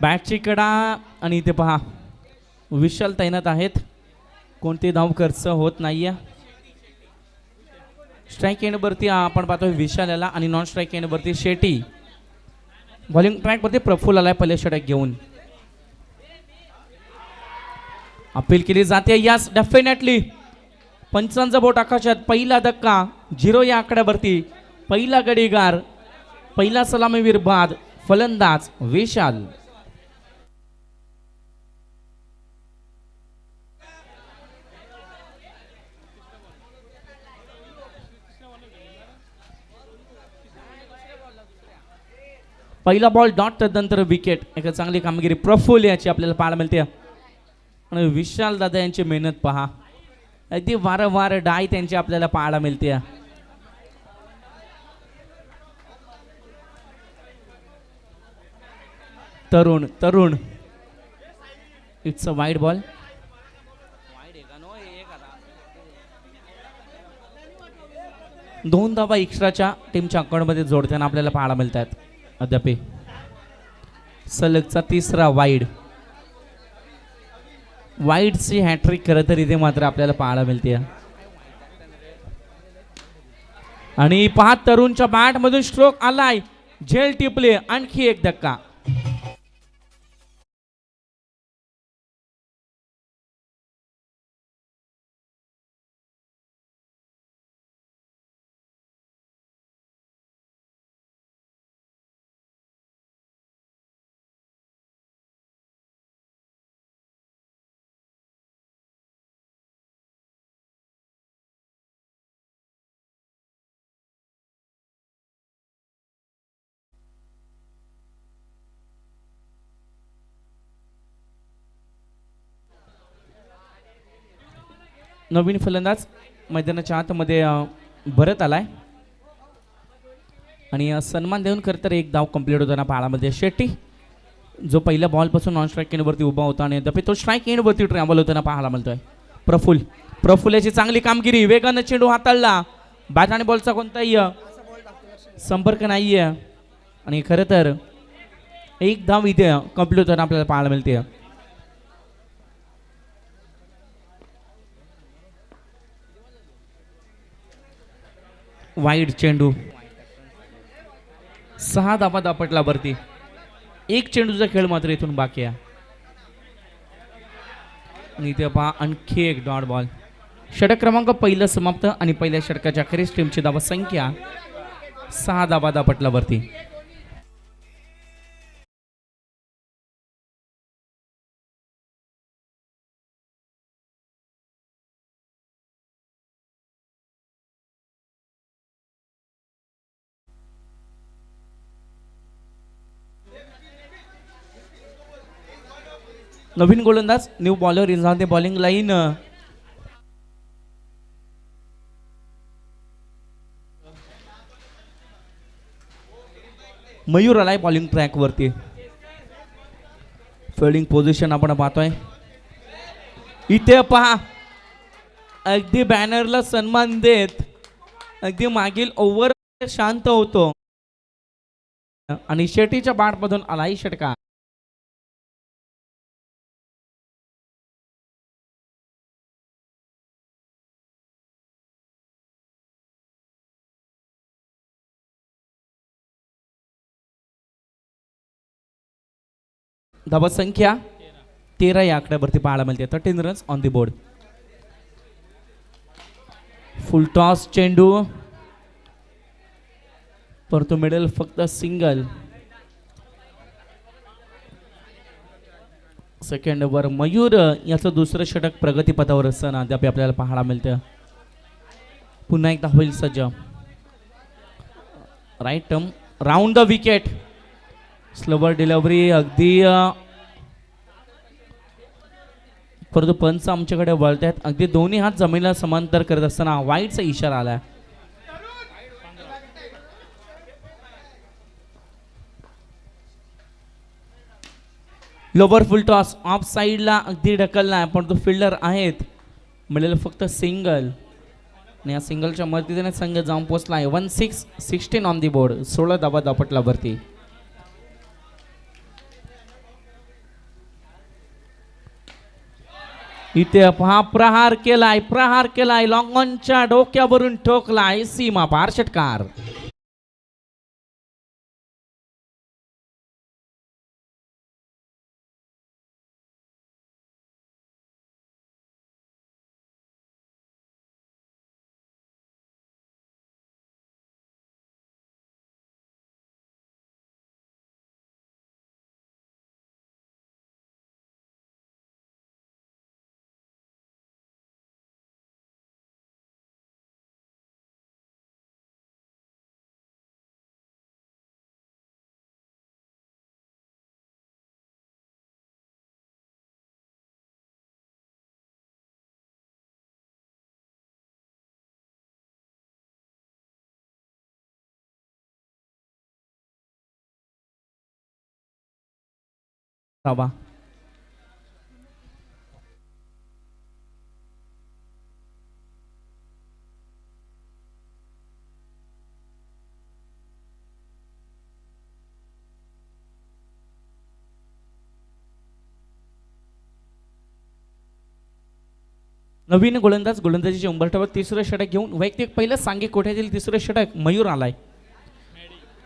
बॅटची कडा आणि इथे पहा. विशाल तैनात आहेत. कोणते धाव खर्च होत नाहीये. स्ट्राईक एंडवरती आपण पाहतोय विशाल याला आणि नॉन स्ट्राईक एंडवरती शेटी. बॉलिंग ट्रॅकवरती प्रफुल आलाय पहिले षटक घेऊन. अपील केली जाते यास डेफिनेटली पंचांचा बोट आकाशात पहिला धक्का झिरो या आकड्यावरती. पहिला गडीगार पहिला सलामीवीर बाद फलंदाज विशाल. पहिला बॉल डॉट त्यानंतर विकेट एक चांगली कामगिरी. प्रफुल्ल याची आपल्याला पाहायला मिळते. आणि विशाल दादा यांची मेहनत पहा. अगदी वारंवार डाय त्यांची आपल्याला पाहायला मिळते. तरुण तरुण. इट्स अ वाईड बॉल दोन धावा एक्स्ट्राच्या टीमच्या अकाउंटमध्ये जोडताना आपल्याला पाहायला मिळत अद्यापे सलगचा तिसरा वाईड. वाईडची हॅट्रिक खरं तर इथे मात्र आपल्याला पाहायला मिळते. आणि पहा तरुणच्या बॅटमधून स्ट्रोक आलाय. झेल टिपले आणखी एक धक्का. नवीन फलंदाज मैदानाच्या आतमध्ये भरत आलाय. आणि सन्मान देऊन खरं तर एक धाव कंप्लीट होताना पाळामध्ये शेट्टी जो पहिल्या बॉलपासून नॉन स्ट्राईक एंडवरती उभा होता आणि दफे तो स्ट्राईक एंडवरती ट्रॅव्हल होताना पाहायला मिळतोय. प्रफुल प्रफुल याची चांगली कामगिरी वेगानं चेंडू हाताळला. बॅट आणि बॉलचा कोणताही संपर्क नाही आहे आणि खरं तर एक धाव इथे कंप्लीट होताना आपल्याला पाहायला मिळते. वाईट चेंडू. सहा धाबा दापटला वरती. एक चेंडूचा खेळ मात्र इथून बाकी आणि इथे पहा आणखी एक डॉट बॉल. षटक क्रमांक पहिलं समाप्त आणि पहिल्या षटकाच्या अखेरीस टीमची धाबा संख्या सहा धाबा दापटला वरती. नवीन गोलंदाज new bowler is on the bowling line Mayur आलाय बॉलिंग ट्रॅक वरती. फिल्डिंग पोझिशन आपण पाहतोय. इथे पहा. अगदी बॅनरला सन्मान देत अगदी मागील ओव्हर शांत होतो. आणि शेटीच्या बाटमधून आलाही षटका संख्या तेरा या आकड्यावरती पाहायला मिळते. Thirteen runs on the board full toss चेंडू. परतो मिडल फक्त सिंगल सेकंड वर मयूर याचं दुसरं षटक प्रगतीपथावर असताना अद्याप आपल्याला पाहायला मिळतं. पुन्हा एकदा होईल सज्ज. Right arm round the wicket slower delivery अगदी परंतु पंच आमच्याकडे वळत आहेत अगदी दोन्ही हात जमिनीला समांतर करत असताना वाईटचा इशारा आलाय. लोवर फुल टॉस ऑफ साईडला अगदी ढकलला परंतु फिल्डर आहेत. मिळेल फक्त सिंगल आणि या सिंगलच्या मदतीने संघ जाऊन पोचला आहे one six sixteen on the board सोळा दबा दापटला वरती. इथे हा प्रहार केलाय प्रहार केलाय लॉंगॉनच्या डोक्यावरून ठोकलाय सीमा पार षटकार धावा नवीन गोलंदाज गोलंदाजीच्या उंबरठ्यावर तिसरं षटक घेऊन वैयक्तिक पहिलं सांगे कोठ्यातील तिसरं षटक मयूर आलाय.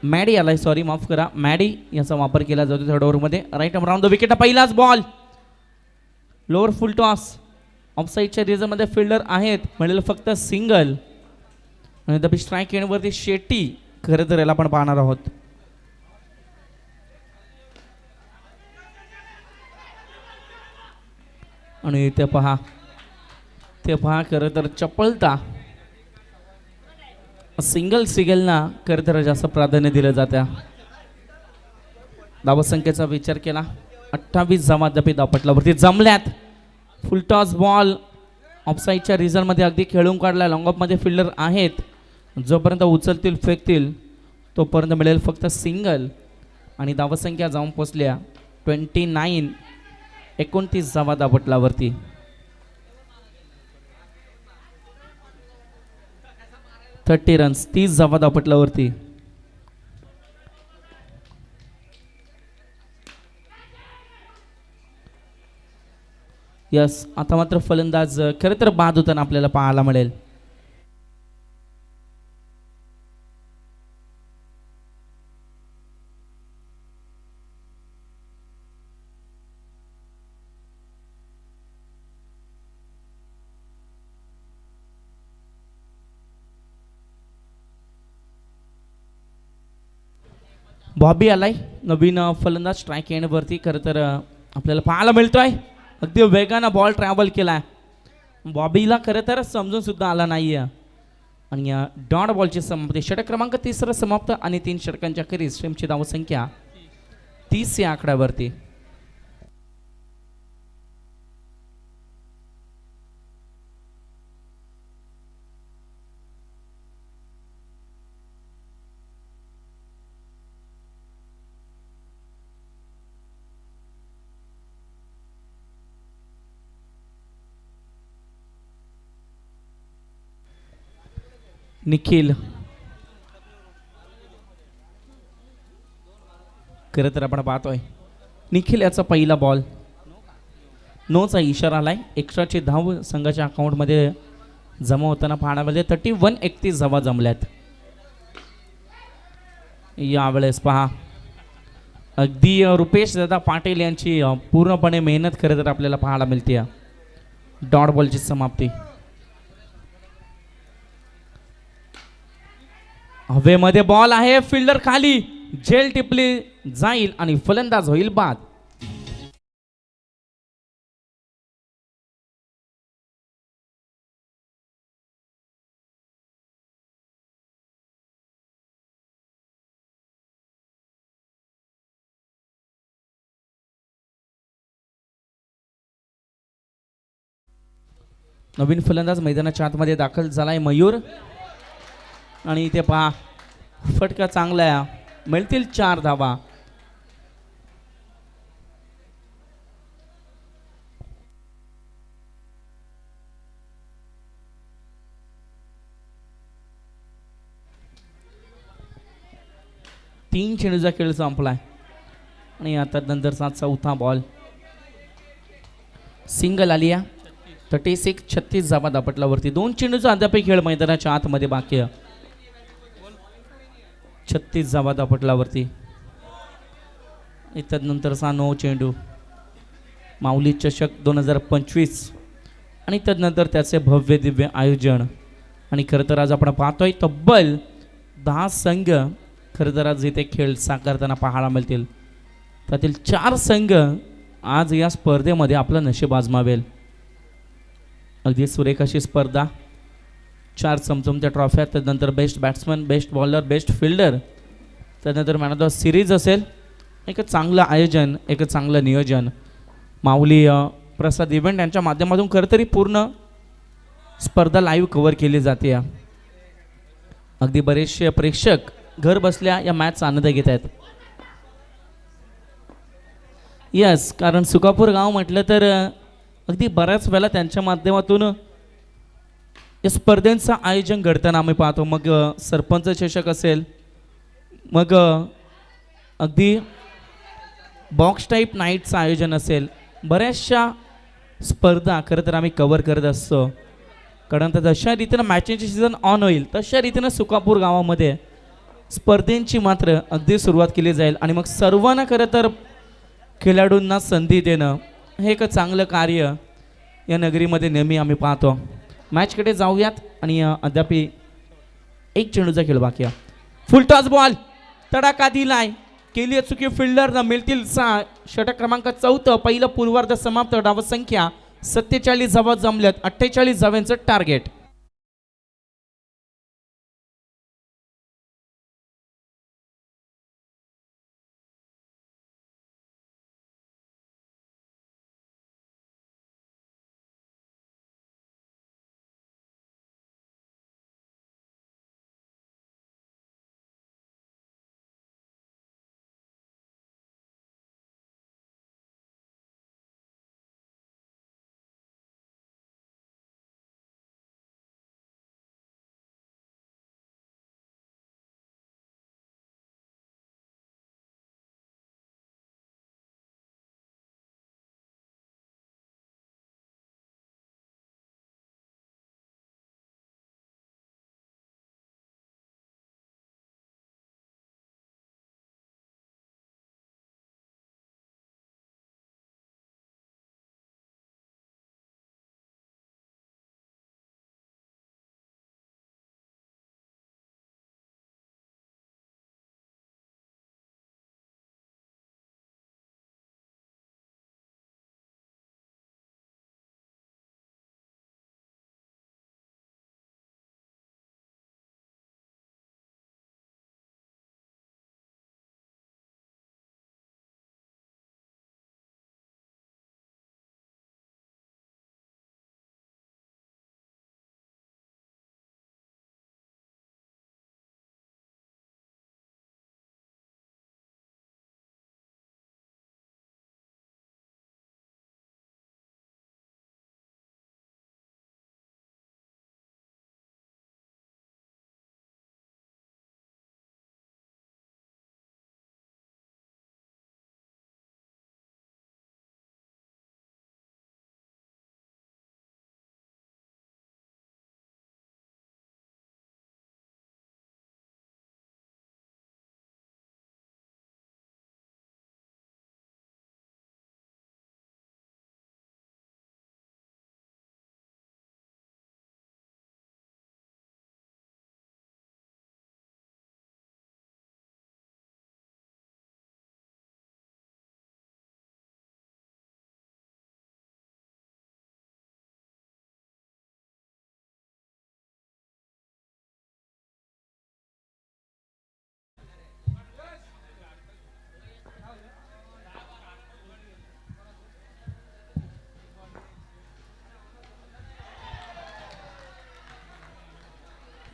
मॅडी आलाय सॉरी माफ करा. मॅडी याचा वापर केला जातो थर्ड ओव्हरमध्ये राईट राऊंड द विकेट पहिलाच बॉल लोअर फुल टॉस ऑफसाईडच्या रिझनमध्ये फिल्डर आहेत. मिळेल फक्त सिंगल आणि द स्ट्राईक एंडवरती शेट्टी. खरं तर याला आपण पाहणार आहोत. आणि ते पहा. ते पहा खरं तर चपलता. सिंगल सिंगलना खरं तर जास्त प्राधान्य दिलं जातं. धावसंख्येचा विचार केला. अठ्ठावीस जमा जपी धावपटलावरती जमल्यात. फुलटॉस बॉल ऑफसाईडच्या रिझनमध्ये अगदी खेळून काढला. लॉंगऑफमध्ये फिल्डर आहेत. जोपर्यंत उचलतील फेकतील तोपर्यंत मिळेल फक्त सिंगल आणि धावसंख्या जाऊन पोचल्या. ट्वेंटी नाईन एकोणतीस जावा दापटलावरती थर्टी रन्स तीस जावा धापटल्यावरती यस आता मात्र फलंदाज खरं तर बाद होताना आपल्याला पाहायला मिळेल. बॉबी आलाय. नवीन फलंदाज स्ट्राईक एंडवरती खरं तर आपल्याला पाहायला मिळतोय. अगदी वेगानं बॉल ट्रॅव्हल केलाय. बॉबीला खरं तर समजून सुद्धा आला नाही आहे आणि या डॉट बॉलची समाप्ती. षटक क्रमांक तिसरं समाप्त आणि तीन षटकांच्या खेरीज स्ट्रीमची धावसंख्या तीस या आकड्यावरती. निखिल. खरं तर आपण पाहतोय. निखिल याचा पहिला बॉल नोचा इशारा आलाय एक्स्ट्राचे धाव संघाच्या अकाउंटमध्ये जमा होताना पाहण्यामध्ये थर्टी वन एकतीस जमा जमल्यात. यावेळेस पहा. अगदी रुपेश दादा पाटील यांची पूर्णपणे मेहनत खरं तर आपल्याला पाहायला मिळते डॉट बॉलची समाप्ती. हवेमध्ये बॉल आहे फिल्डर खाली. झेल टिपली जाईल आणि फलंदाज होईल बाद. नवीन फलंदाज मैदानाच्या आतमध्ये दाखल झालाय मयूर. आणि इथे पहा फटका चांगला आहे. मिळतील चार धावा. तीन चेंडूचा खेळ संपलाय. आणि आता नंतरचा चौथा बॉल सिंगल आली थर्टी सिक्स छत्तीस जावा दापटल्यावरती दोन चेंडूचा अद्यापही खेळ मैदानाच्या आतमध्ये बाकी आहे. छत्तीस जावा दापटलावरती आणि त्यानंतरचा नो चेंडू. माऊली चषक दोन हजार पंचवीस. आणि त्यानंतर त्याचे भव्य दिव्य आयोजन. आणि खरं तर आज आपण पाहतोय तब्बल दहा संघ खरं तर आज इथे खेळ साकारताना पाहायला मिळतील. त्यातील चार संघ आज या स्पर्धेमध्ये आपलं नशीब आजमावेल. अगदी सुरेख अशी स्पर्धा. चार चमचमच्या ट्रॉफ्या त्यानंतर best batsman best bowler best fielder त्यानंतर मॅन ऑफ द सिरीज असेल. एक चांगलं आयोजन एक चांगलं नियोजन. माऊली प्रसाद इव्हेंट यांच्या माध्यमातून खरं तरी पूर्ण स्पर्धा लाईव्ह कव्हर केली जाते. या अगदी बरेचसे प्रेक्षक घर बसल्या या मॅचचा आनंद घेत आहेत. यस कारण सुकापूर गाव म्हटलं तर अगदी बऱ्याच वेळेला त्यांच्या माध्यमातून या स्पर्धेचं आयोजन घडताना आम्ही पाहतो. मग सरपंच चषक असेल मग अगदी बॉक्स टाईप नाईटचं आयोजन असेल. बऱ्याचशा स्पर्धा खरं तर आम्ही कवर करत असतो. कारण तर जशा रीतीनं मॅचेसची सीझन ऑन होईल तशा रीतीनं सुकापूर गावामध्ये स्पर्धेंची मात्र अगदी सुरुवात केली जाईल. आणि मग सर्वांना खरं तर खेळाडूंना संधी देणं हे एक चांगलं कार्य या नगरीमध्ये नेहमी आम्ही पाहतो. मॅचकडे जाऊयात आणि अ, अद्यापी एक चेंडूचा खेळ बाकी फुल टॉस बॉल तडाखा दिलाय. केली चुकी फिल्डर मिळतील सहा षटक क्रमांक चौथं पहिलं पूर्वार्ध समाप्त डाव संख्या सत्तेचाळीस धावा जमल्यात. अठ्ठेचाळीस धाव्यांचं टार्गेट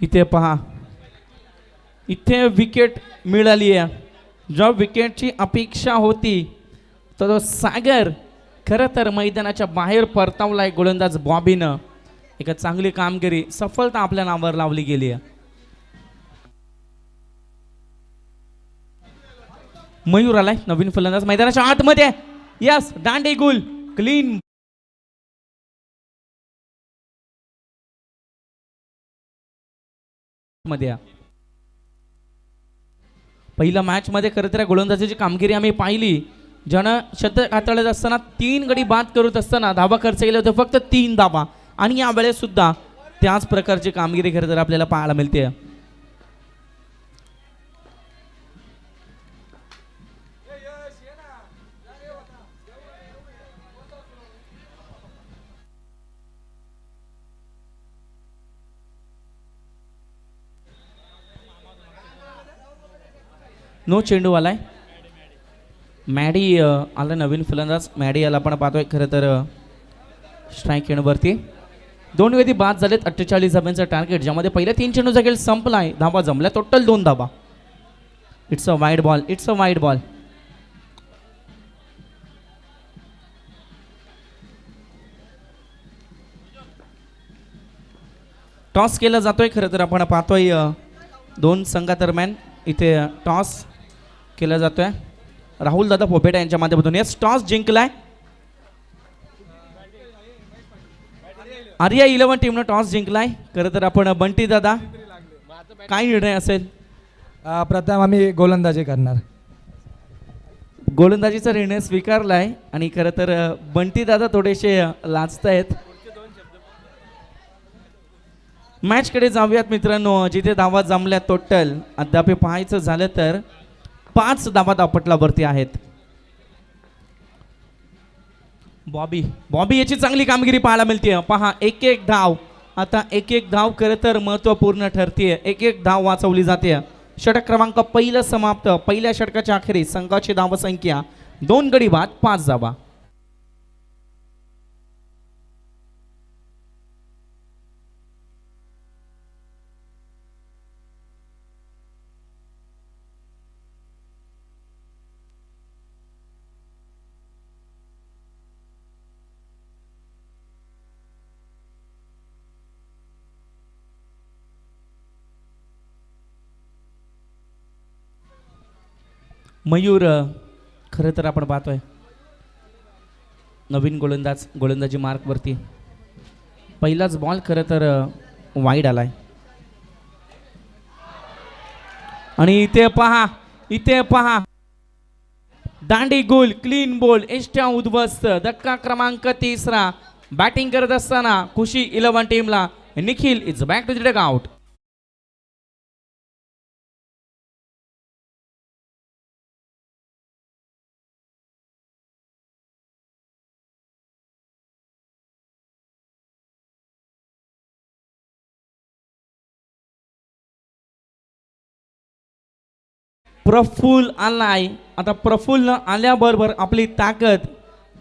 इथे पहा. इथे विकेट मिळाली आहे ज्या विकेटची अपेक्षा होती तर तो सागर खरं तर मैदानाच्या बाहेर परतावला आहे गोलंदाज बॉबीनं. एका चांगली कामगिरी सफलता आपल्या नावावर लावली गेली आहे मयूर आलाय नवीन फलंदाज मैदानाच्या आतमध्ये. यस दांडे गुल क्लीन मध्ये पहिल्या मॅचमध्ये खरं तर गोलंदाजीची कामगिरी आम्ही पाहिली ज्यानं शतक हाताळत असताना तीन गडी बाद करत असताना धाबा खर्च केले होते फक्त तीन धाबा आणि यावेळेस सुद्धा त्याच प्रकारची कामगिरी खरं तर आपल्याला पाहायला मिळते नो चेंडू आलाय मॅडी आला नवीन फलंदाज. मॅडी याला आपण पाहतोय. खरं तर स्ट्राईक येणवरती दोन वेळी बाद झालेत. अठ्ठेचाळीस धाब्यांचं टार्गेट ज्यामध्ये पहिल्या तीन चेंडू जागेल संपलाय. धाबा जमल्या टोटल दोन धाबा. It's a wide ball it's a wide ball toss केला जातोय. खरं तर आपण पाहतोय दोन संघादरम्यान. इथे टॉस केला जातोय. राहुल दादा पोपेटा यांच्या माध्यमातून. येस टॉस जिंकलाय. आर्या इलेव्हन टीमनं टॉस जिंकलाय. खरं तर आपण बंटी दादा काय निर्णय असेल? प्रथम आम्ही गोलंदाजी करणार. गोलंदाजीचा निर्णय स्वीकारलाय आणि खरं तर बंटी दादा थोडेसे अ, लाजतायत. मॅचकडे जाऊयात मित्रांनो. जिथे धावा जमल्या टोटल अद्याप पाहायचं झालं तर पाच धावा दापटलावरती आहेत. बॉबी बॉबी याची चांगली कामगिरी पाहायला मिळते पहा एक एक धाव. आता एक एक धाव खरं तर महत्त्वपूर्ण ठरते एक एक धाव वाचवली जाते षटक क्रमांक पहिलं समाप्त. पहिल्या षटकाच्या अखेरी संघाची धावसंख्या दोन गडी बाद पाच धावा मयूर खरं तर आपण पाहतोय. नवीन गोलंदाज गोलंदाजी मार्कवरती पहिलाच बॉल खरं तर वाईड आलाय. आणि इथे पहा इथे पहा. दांडी गोल क्लीन बोल एष्ट्या उद्ध्वस्त धक्का क्रमांक तिसरा. बॅटिंग करत असताना खुशी इलेव्हन टीमला Nikhil is back to the out Praful आलाय. आता प्रफुल्ल आल्याबरोबर आपली ताकद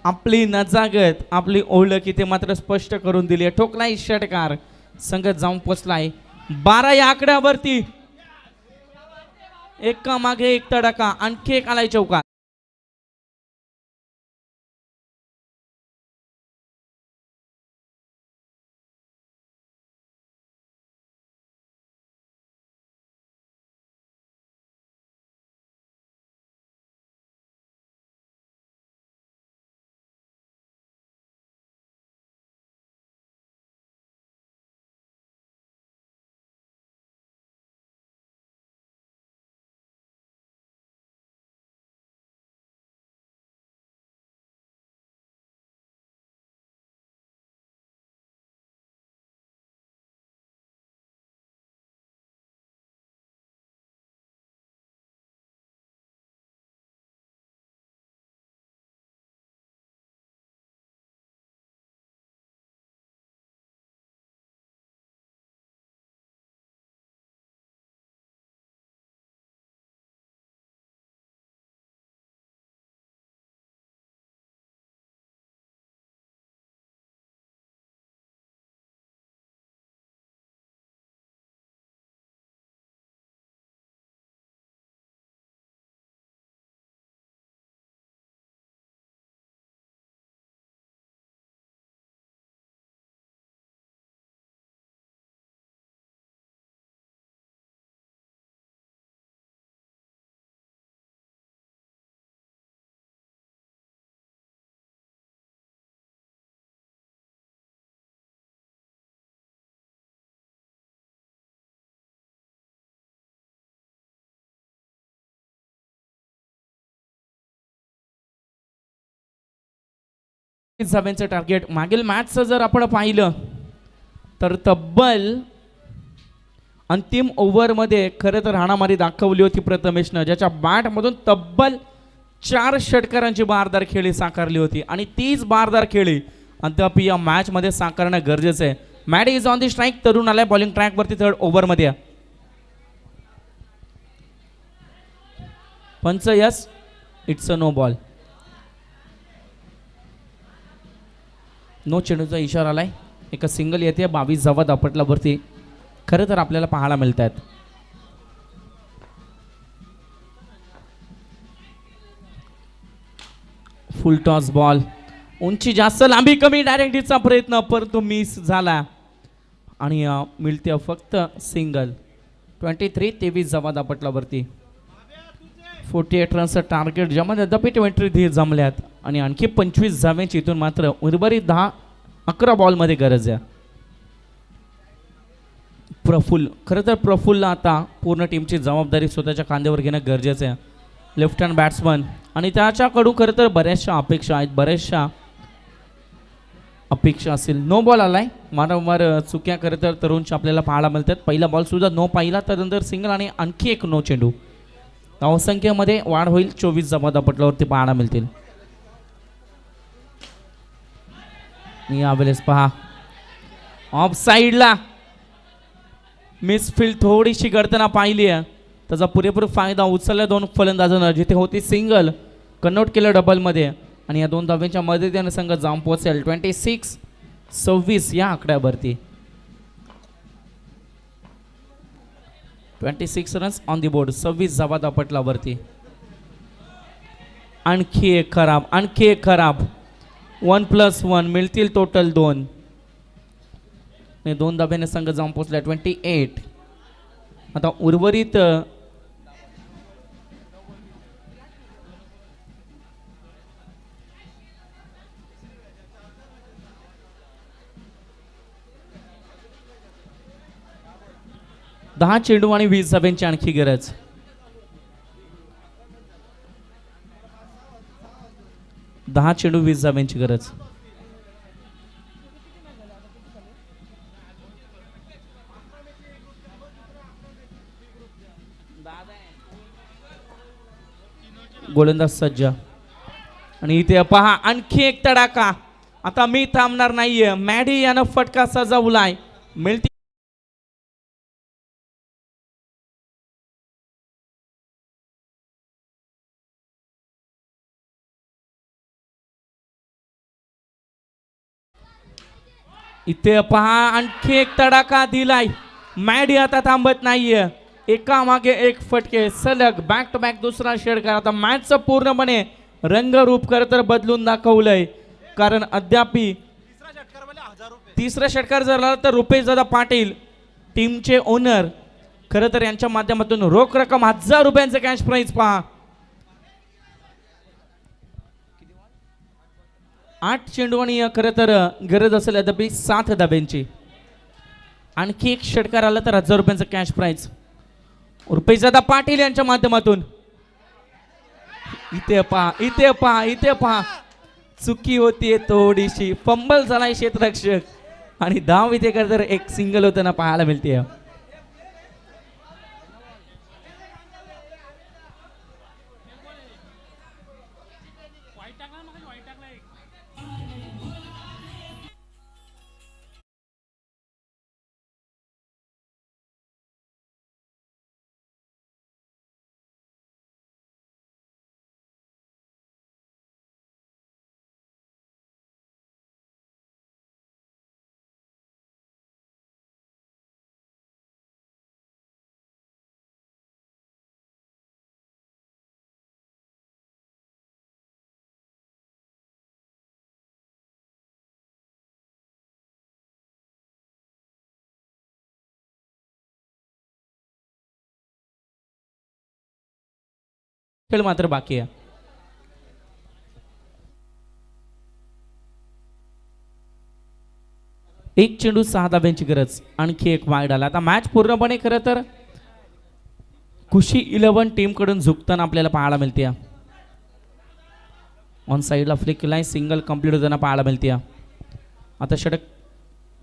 आपली नजागत आपली ओळख इथे मात्र स्पष्ट करून दिली आहे. ठोकलाय षटकार. संगत जाऊन पोचलाय. बारा या आकड्यावरती. एका मागे एक तडका आणखी एक आलाय चौका धाब्यांचं टार्गेट मागील मॅचचं जर आपण पाहिलं तर तब्बल अंतिम ओव्हरमध्ये खरं तर हाणामारी दाखवली होती प्रथमेशनं ज्याच्या बॅटमधून तब्बल चार षटकारांची बारदार खेळी साकारली होती. आणि तीच बारदार खेळी अद्याप या मॅचमध्ये साकारणं गरजेचं आहे. Matt is on the strike Tarun आलाय बॉलिंग ट्रॅकवरती थर्ड ओव्हरमध्ये पंच yes it's a no ball no चेंडूचा इशारा आहे एका सिंगल येते बावीस जवळ आपटल्यावरती खरं तर आपल्याला पाहायला मिळत आहेत फुल टॉस बॉल उंची जास्त लांबी कमी डायरेक्टीचा प्रयत्न परंतु मिस झाला. आणि मिळते फक्त सिंगल ट्वेंटी थ्री तेवीस जवाद आपटल्यावरती फोर्टी एट रन्सचं टार्गेट ज्यामध्ये अद्याप ट्वेंटी थ्री जमल्यात. आणि आणखी पंचवीस जाव्यांची इथून मात्र उर्वरित दहा अकरा बॉलमध्ये गरज आहे. प्रफुल्ल खरं तर प्रफुल्लला आता पूर्ण टीमची जबाबदारी स्वतःच्या खांद्यावर घेणं गरजेचं आहे. लेफ्ट हँड बॅट्समन आणि त्याच्याकडून खरं तर बऱ्याचशा अपेक्षा आहेत बऱ्याचशा अपेक्षा असेल नो बॉल आलाय. वारंवार चुक्या खरं तर तरुणच्या आपल्याला पाहायला मिळतात. पहिला बॉल सुद्धा नो पाहिला. त्यानंतर सिंगल आणि आणखी एक नो चेंडू. धावसंख्येमध्ये वाढ होईल चोवीस जमा पटलावरती पाहायला मिळतील. यावेळेस पहा. ऑफ साईडला मिसफिल्ड थोडीशी गडताना पाहिली आहे. त्याचा पुरेपूर फायदा उचलला दोन फलंदाजांना जिथे होती सिंगल कन्वर्ट केलं डबलमध्ये आणि या दोन धाव्यांच्या मदतीने संघ जाऊन पोहोचेल. ट्वेंटी सिक्स सव्वीस या आकड्यावरती. Twenty six runs on the board सव्वीस जावा दापटलावरती आणखी एक खराब आणखी एक खराब वन प्लस वन मिळतील टोटल दोन. आणि दोन धाब्याने संघ जाऊन पोचला ट्वेंटी एट आता उर्वरित दहा चेंडू आणि वीस धाब्यांची आणखी गरज. दहा चेंडू वीस धाब्यांची गरज. गोलंदाज सज्ज. आणि इथे पहा आणखी एक तडाखा. आता मी थांबणार नाहीये. मॅडी यानं फटका सजावलाय. मिळती इथे पहा आणखी एक तडाखा दिलाय. मॅडी आता थांबत नाहीये. एका मागे एक फटके सलग बॅक टू बॅक दुसरा षटकार आता मॅचचं पूर्णपणे रंगरूप खरं तर बदलून दाखवलंय. कारण अद्यापी तिसरा षटकार जर तर रुपेश दादा पाटील टीमचे ओनर खरं तर यांच्या माध्यमातून रोख रक्कम हजार रुपयांचं कॅश प्राईज पहा. आठ चेंडू खरं तर गरज असेल अद्यापी सात धाब्यांची आणखी एक षटकार आला तर हजार रुपयांचं कॅश प्राईज रुपेशदादा पाटील यांच्या माध्यमातून. इथे पहा इथे पहा इथे पहा. चुकी होतीये थोडीशी. फंबल झालाय क्षेत्ररक्षक आणि धाव इथे खरं तर एक सिंगल होताना पाहायला मिळते खेळ मात्र बाकी आहे एक चेंडू सहा धाब्यांची गरज आणखी एक वाईड आला. आता मॅच पूर्णपणे खरं तर खुशी इलेव्हन टीमकडून झुकताना आपल्याला पाहायला मिळते. ऑन साईडला फ्लिक केला सिंगल कंप्लीट होताना पाहायला मिळते. आता षटक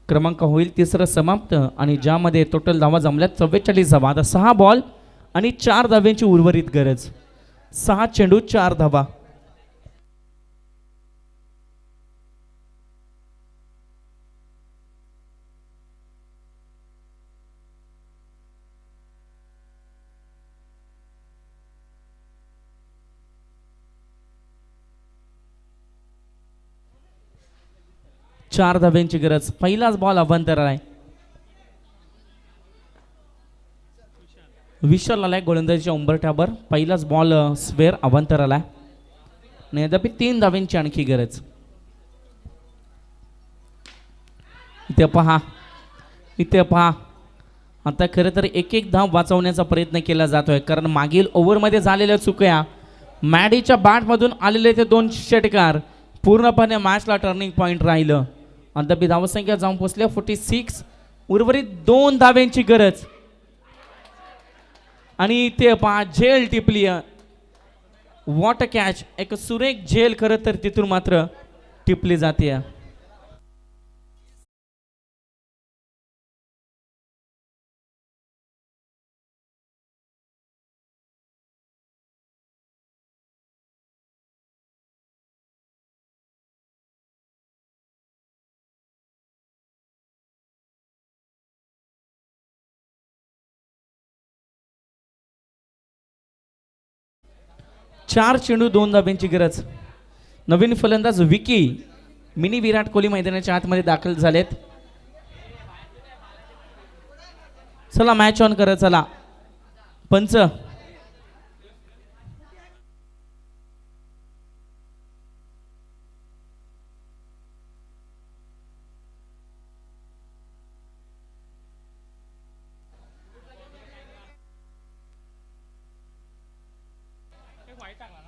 क्रमांक होईल तिसरं समाप्त. आणि ज्यामध्ये टोटल धावा जमल्यात चव्वेचाळीस धावा. आता सहा बॉल आणि चार धाव्यांची उर्वरित गरज. सहा चेंडू चार धावा. चार धाव्यांची गरज. पहिलाच बॉल अभ्यंतर आहे. विशाल आलाय गोलंदाजीच्या उंबरठ्यावर पहिलाच बॉल स्वेअर अवांतराला आहे आणि यद्यपि तीन धाव्यांची आणखी गरज इथे पहा इथे पहा आता खरं तर एक एक धाव वाचवण्याचा प्रयत्न केला जातोय कारण मागील ओव्हरमध्ये झालेल्या चुकया मॅडीच्या बॅटमधून आलेले ते दोन षटकार पूर्णपणे मॅचला टर्निंग पॉईंट राहिलं अद्यापि धावसंख्या जाऊन पोचल्या फोर्टी सिक्स उर्वरित दोन धाव्यांची गरज आणि इथे पहा झेल टिपली वॉटर कॅच एक सुरेख झेल खरं तर तिथून मात्र टिपली जाते चार चेंडू दोन धाब्यांची गरज. नवीन फलंदाज विकी मिनी विराट कोहली मैदानाच्या आतमध्ये दाखल झालेत. चला मॅच ऑन करत चला. पंच.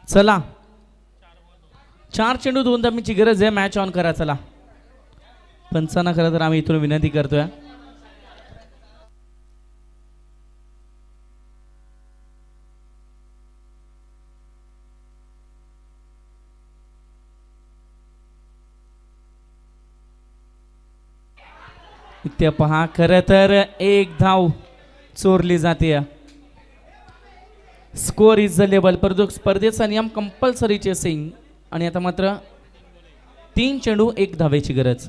चला. चार चेंडू दोन धाब्यांची गरज आहे मॅच ऑन करा चला पंचांना खरं तर आम्ही इथून विनंती करतोय. इथे पहा खरं तर एक धाव चोरली जाते स्कोअर इज द लेवल परंतु स्पर्धेचा नियम कंपल्सरी चेसिंग आणि आता मात्र तीन चेंडू एक धावेची गरज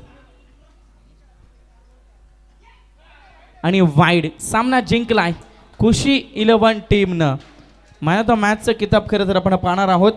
आणि वाईड सामना जिंकलाय खुशी इलेव्हन टीमनं मॅन ऑफ द मॅचचं किताब खरं तर आपण पाहणार आहोत